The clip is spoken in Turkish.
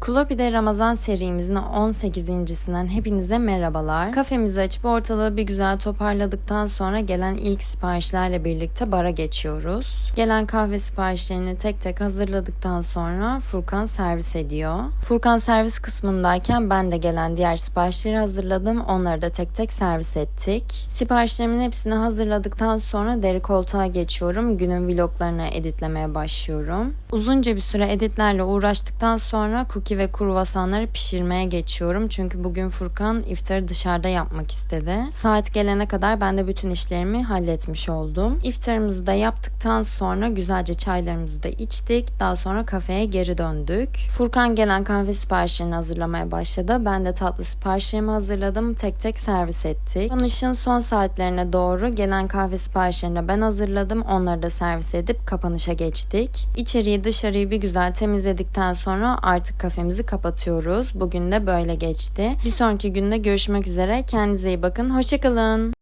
Klopi'de Ramazan serimizin 18.sinden hepinize merhabalar. Kafemizi açıp ortalığı bir güzel toparladıktan sonra gelen ilk siparişlerle birlikte bara geçiyoruz. Gelen kahve siparişlerini tek tek hazırladıktan sonra Furkan servis ediyor. Furkan servis kısmındayken ben de gelen diğer siparişleri hazırladım. Onları da tek tek servis ettik. Siparişlerimin hepsini hazırladıktan sonra deri koltuğa geçiyorum. Günün vloglarını editlemeye başlıyorum. Uzunca bir süre editlerle uğraştıktan sonra cookie ve kruvasanları pişirmeye geçiyorum. Çünkü bugün Furkan iftarı dışarıda yapmak istedi. Saat gelene kadar ben de bütün işlerimi halletmiş oldum. İftarımızı da yaptıktan sonra güzelce çaylarımızı da içtik. Daha sonra kafeye geri döndük. Furkan gelen kahve siparişlerini hazırlamaya başladı. Ben de tatlı siparişlerimi hazırladım. Tek tek servis ettik. Kapanışın son saatlerine doğru gelen kahve siparişlerini ben hazırladım. Onları da servis edip kapanışa geçtik. İçeriği dışarıyı bir güzel temizledikten sonra artık kafemizi kapatıyoruz. Bugün de böyle geçti. Bir sonraki günde görüşmek üzere. Kendinize iyi bakın. Hoşçakalın.